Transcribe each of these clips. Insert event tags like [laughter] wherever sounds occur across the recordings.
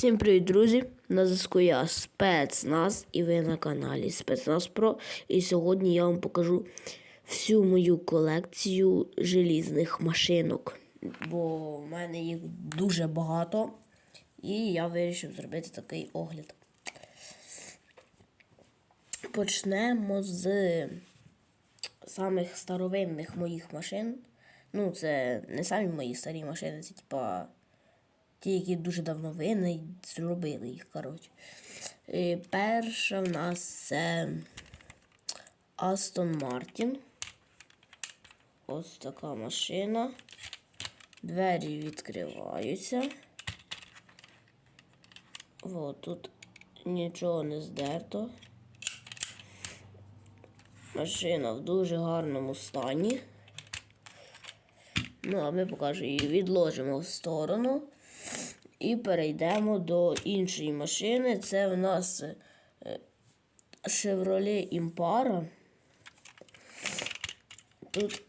Всім привіт, друзі! На зв'язку я спецназ і ви на каналі Спецназ Про. І сьогодні я вам покажу всю мою колекцію желізних машинок. Бо в мене їх дуже багато. І я вирішив зробити такий огляд. Почнемо з самих старовинних моїх машин. Ну, це не самі мої старі машини, це типа ті, які дуже давно винні, зробили їх, коротше. І перша в нас це Астон Мартін. Ось така машина. Двері відкриваються. О, тут нічого не здерто. Машина в дуже гарному стані. Ну, а ми покажемо її, відложимо в сторону. І перейдемо до іншої машини. Це в нас е, Chevrolet Impara. Тут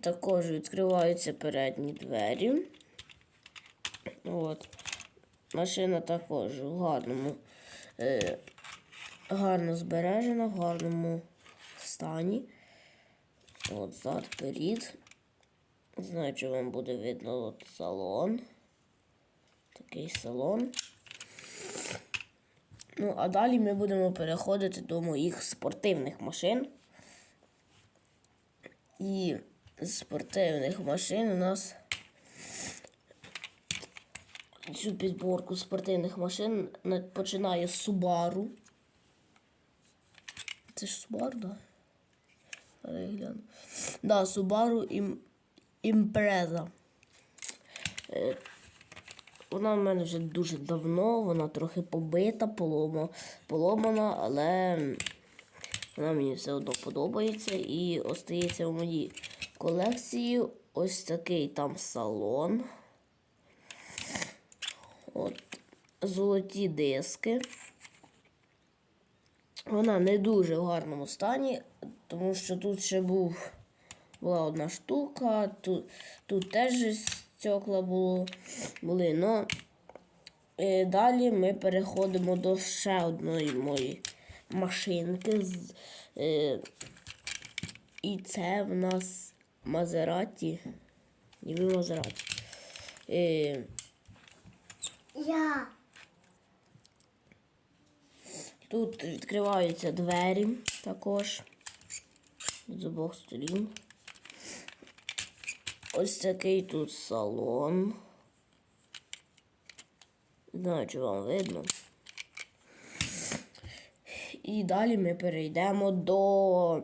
також відкриваються передні двері. От. Машина також в гарному, е, гарно збережена, в гарному стані. От зад перед. Знаю, чи вам буде видно от салон. Такий салон. Ну, а далі ми будемо переходити до моїх спортивних машин. І з спортивних машин у нас цю підборку спортивних машин починає з Subaru. Це ж Subaru, да? Зараз я гляну. Да, Subaru Im- Impreza. Вона в мене вже дуже давно, вона трохи побита, поломана, але вона мені все одно подобається і остається в моїй колекції ось такий там салон. От, золоті диски. Вона не дуже в гарному стані, тому що тут ще був, була одна штука, тут, тут теж стекла було, були. Но, е, далі ми переходимо до ще одної моєї машинки. З, е, і це в нас Мазераті. Ніби Мазераті. Е, Я. Тут відкриваються двері також з обох сторін. Ось такий тут салон. Не знаю, чи вам видно. І далі ми перейдемо до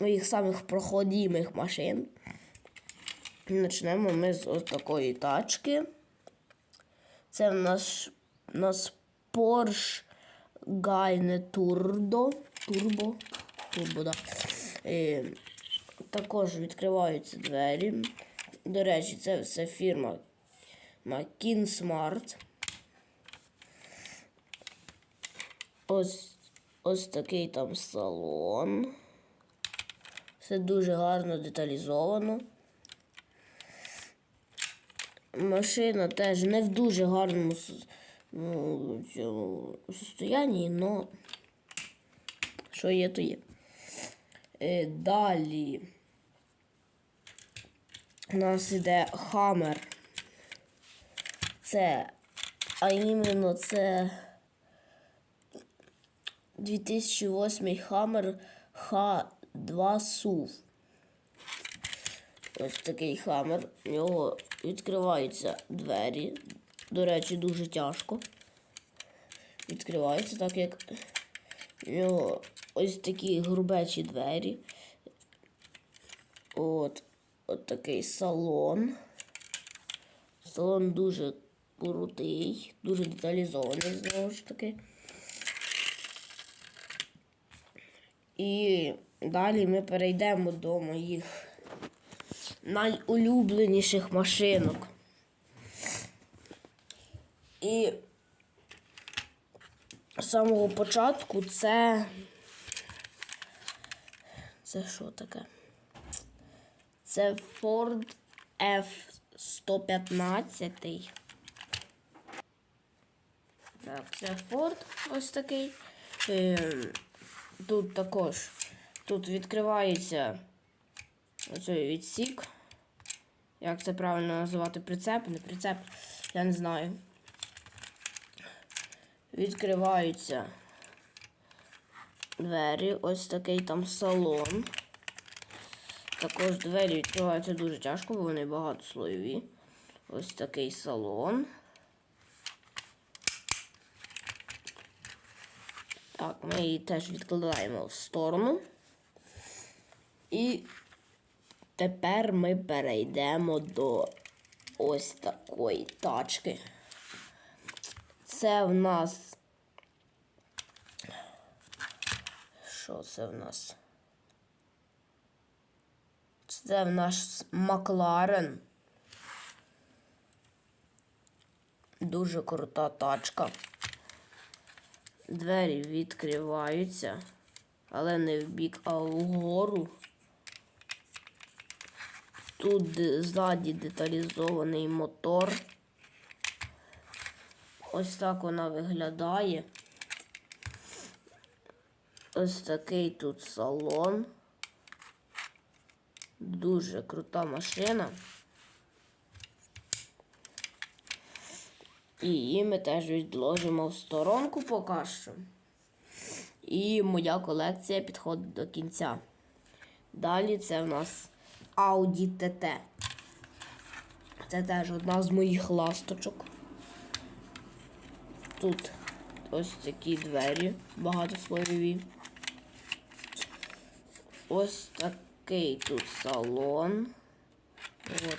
моїх самих проходимих машин. Почнемо ми з ось такої тачки. Це в нас, в нас Porsche Gayne Turbo. Turbo. Turbo, да. Е, також відкриваються двері. До речі, це все фірма Makin Smart. Ось, ось такий там салон. Все дуже гарно деталізовано. Машина теж не в дуже гарному ну, цьому состоянні, але що є, то є. Е, далі у нас іде Хаммер. Це, а іменно це 2008 Hammer H2 SUV. Ось такий хамер. У нього відкриваються двері. До речі, дуже тяжко. Відкриваються, так як у нього ось такі грубечі двері. От, от такий салон. Салон дуже крутий, дуже деталізований, знову ж таки. І далі ми перейдемо до моїх найулюбленіших машинок. І з самого початку це. Це що таке? Це Ford F-115. Так, це Ford ось такий. Ем, Тут також тут відкривається оцей відсік. Як це правильно називати? Прицеп, не прицеп, я не знаю. Відкриваються двері, ось такий там салон. Також двері відкриваються дуже тяжко, бо вони багатослойові. Ось такий салон. Так, ми її теж відкладаємо в сторону. І тепер ми перейдемо до ось такої тачки. Це в нас. Що це в нас? Це в нас Макларен. Дуже крута тачка. Двері відкриваються, але не в бік, а вгору. Тут ззаді деталізований мотор. Ось так вона виглядає. Ось такий тут салон. Дуже крута машина. І її ми теж відложимо в сторонку поки що. І моя колекція підходить до кінця. Далі це в нас Audi TT. Це теж одна з моїх ласточок. Тут ось такі двері багатослойові. Ось такий тут салон. От.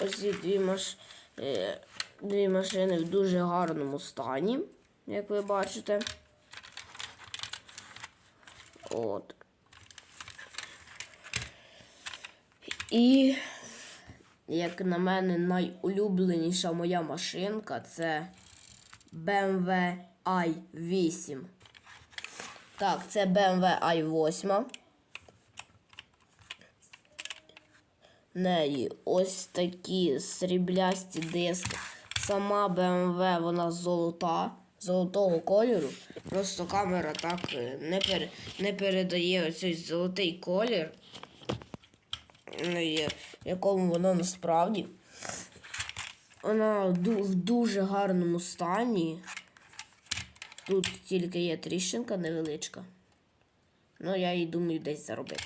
Ось ці дві, маш... е, дві машини в дуже гарному стані, як ви бачите. От. І, як на мене, найулюбленіша моя машинка це BMW i8. Так, це BMW i8. Неї ось такі сріблясті диски. Сама BMW вона золота, золотого кольору. Просто камера так е, не, пер, не передає оцей золотий колір, в якому воно насправді. Вона в дуже гарному стані. Тут тільки є тріщинка невеличка. Ну, я її думаю десь заробити.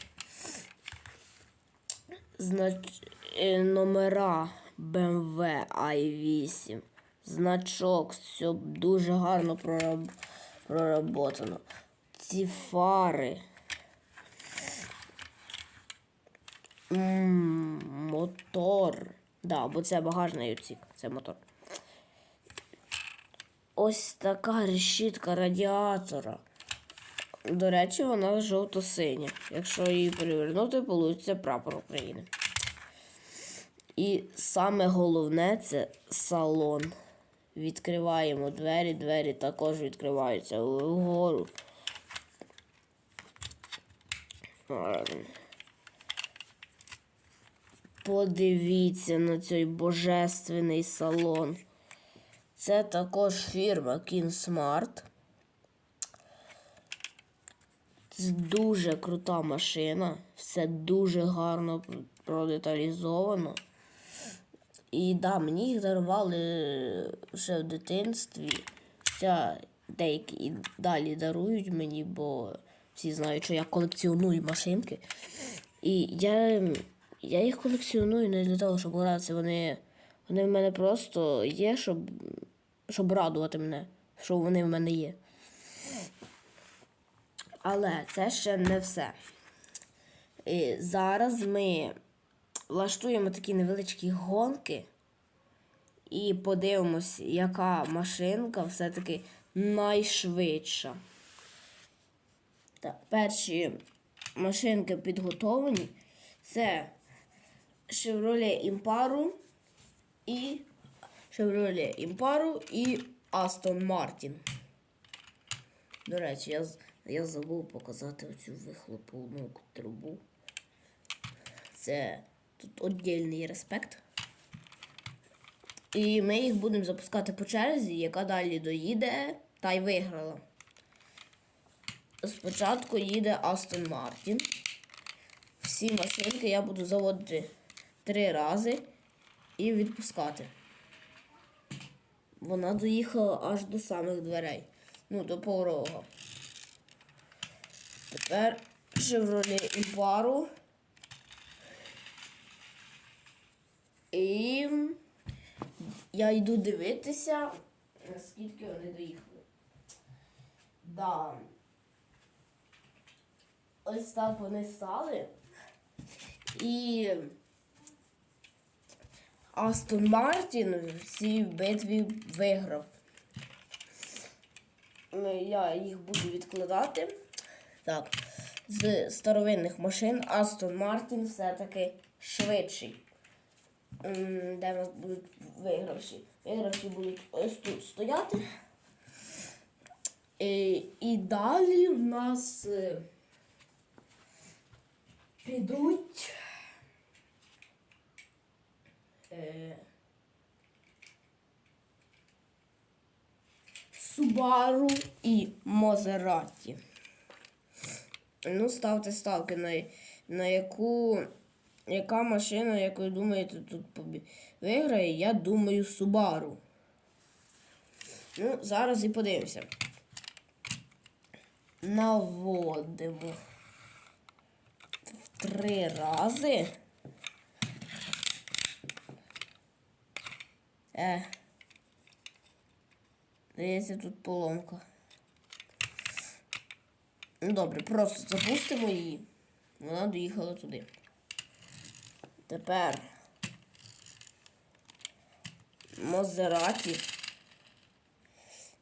Знач... е, Номера BMW i8. Значок, все дуже гарно прораб... проработано. Ці фари. М, Мотор. Да, бо це багажний відсік, це мотор. Ось така решітка радіатора. До речі, вона жовто-синя. Якщо її перевернути, вийде прапор України. І саме головне це салон. Відкриваємо двері, двері також відкриваються вгору. Подивіться на цей божественний салон. Це також фірма Kinsmart. Це дуже крута машина. Все дуже гарно продеталізовано. І да, мені їх дарували ще в дитинстві. Хоча деякі і далі дарують мені, бо всі знають, що я колекціоную машинки. І я, я їх колекціоную не для того, щоб гратися. Вони, вони в мене просто є, щоб, щоб радувати мене, що вони в мене є. Але це ще не все. І зараз ми влаштуємо такі невеличкі гонки і подивимось, яка машинка все-таки найшвидша. Так, перші машинки підготовлені. Це Chevrolet Imparo і Chevrolet Imparo і Aston Martin. До речі, я, я забув показати оцю вихлопну трубу. Це тут віддільний респект. І ми їх будемо запускати по черзі, яка далі доїде, та й виграла. Спочатку їде Астон Мартін. Всі машинки я буду заводити три рази і відпускати. Вона доїхала аж до самих дверей. Ну, до порога. Тепер Chevrolet Imparo. І я йду дивитися, наскільки вони доїхали. Да. Ось так вони стали. І Астон Мартін в цій битві виграв. Я їх буду відкладати. Так, з старовинних машин Астон Мартін все-таки швидший. Де в нас будуть вигравші? Вигравші будуть ось тут стояти. І, і далі в нас е, підуть. Е, Субару і Мазераті. Ну, ставте ставки на, на яку. Яка машина, як ви думаєте, тут побі... виграє? Я думаю, Субару. Ну, зараз і подивимося. Наводимо в три рази. Е. Здається, тут поломка. Ну, добре, просто запустимо її. Вона доїхала туди. Тепер Мазераті.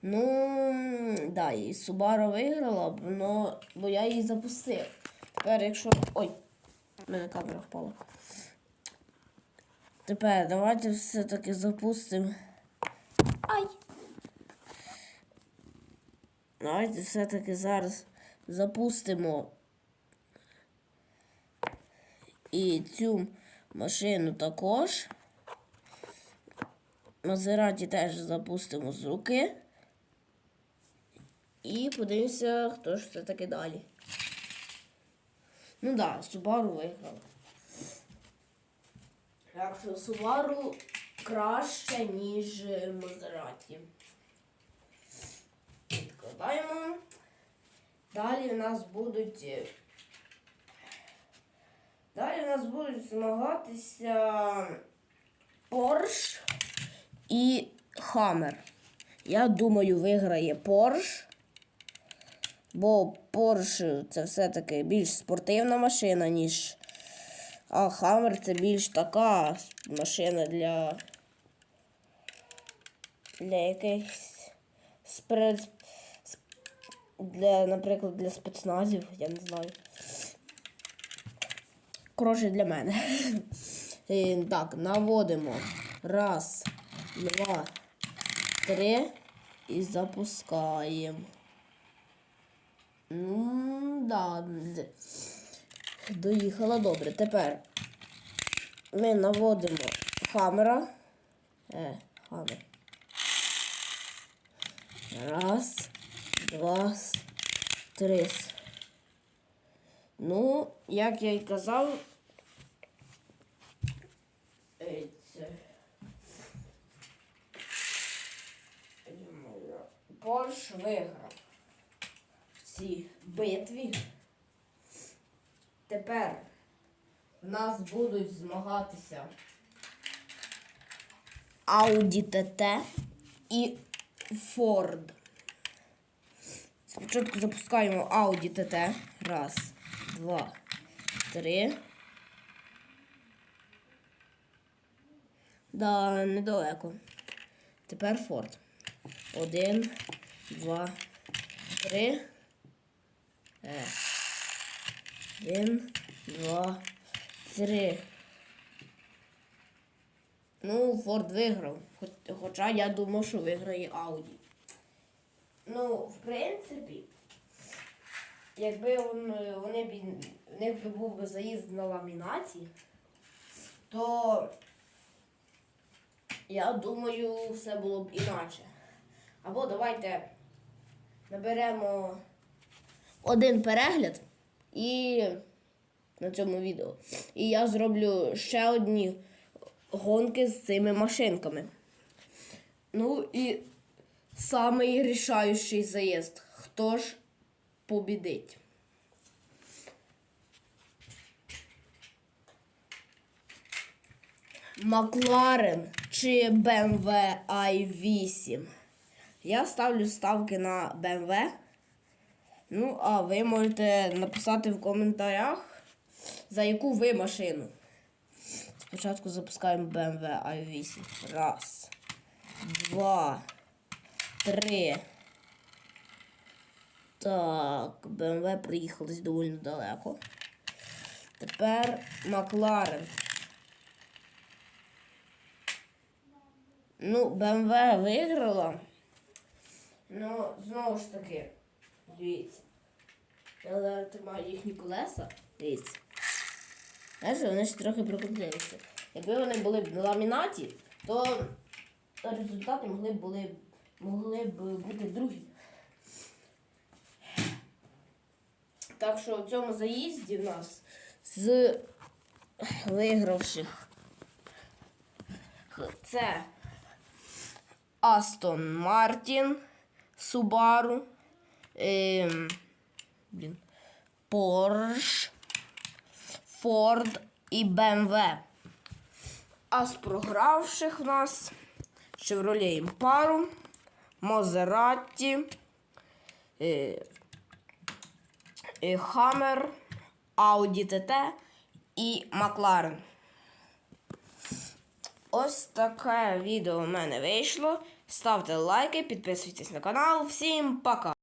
Ну, да, і Subaru виграла, но, бо я її запустив. Тепер, якщо. Ой, в мене камера впала. Тепер давайте все-таки запустимо. Ай! Давайте все-таки зараз запустимо і цю машину також. Мазераті теж запустимо з руки. І подивимося, хто ж все-таки далі. Ну так, да, Subaru виграв. Так що Subaru краще, ніж Мазераті. Відкладаємо. Далі у нас будуть. е, Далі у нас будуть змагатися Porsche і Hammer. Я думаю, виграє Porsche. Бо Porsche це все-таки більш спортивна машина, ніж. А Hammer це більш така машина для. Для якихось спред... для, наприклад, для спецназів, я не знаю. Коротше, для мене. [laughs] І, так, наводимо. Раз, два, три і запускаємо. Ну, да. Доїхала добре. Тепер ми наводимо хамера. Е, хамер. Раз, два, три. Ну, як я й казав. Порш виграв в цій битві. Тепер в нас будуть змагатися Audi TT і Ford. Спочатку запускаємо Audi TT. Раз, два, три. Да, недалеко. Тепер Ford. Один, два, три. Е. Один, два, три. Ну, Форд виграв. Хоча я думав, що виграє Ауді. Ну, в принципі, якби вони, вони б, в них би був би заїзд на ламінаті, то я думаю, все було б іначе. Або давайте наберемо один перегляд і на цьому відео. І я зроблю ще одні гонки з цими машинками. Ну і самий рішаючий заїзд. Хто ж побідить? Макларен чи BMW i8? Я ставлю ставки на BMW. Ну, а ви можете написати в коментарях, за яку ви машину. Спочатку запускаємо BMW i8. Раз, два, три. Так, BMW приїхалось доволі далеко. Тепер Макларен. Ну, BMW виграла. Ну, знову ж таки, дивіться. Я тримаю їхні колеса. Дивіться. Знаєш, вони ж трохи прокрутилися. Якби вони були б на ламінаті, то результати могли б були могли б бути другі. Так що в цьому заїзді в нас з вигравших це Астон Мартін, Субару, ем, блін, Порш, Форд і БМВ. А з програвших в нас Chevrolet Imparo, Мозератті, е, е, Hammer, Audi TT і Макларен. Ось таке відео в мене вийшло. Ставте лайки, підписуйтесь на канал. Всім пока!